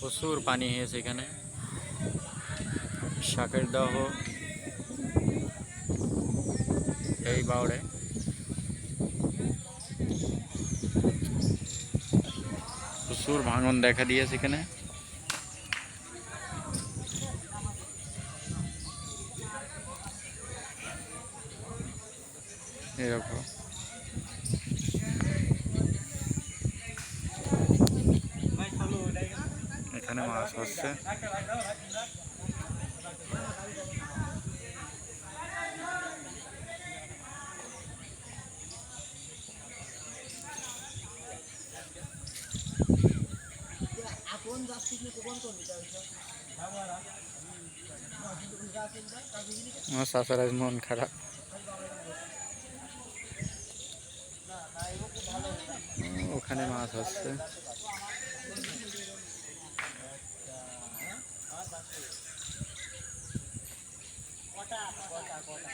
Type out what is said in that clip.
প্রচুর পানি হয়েছে এখানে শাকের দহ এই বাউড়ে প্রচুর ভাঙন দেখা দিয়েছে এখানে এরকম এখানে মাছ হচ্ছে আমার শাশুর মন খারাপ। ওখানে মাছ কথা কথা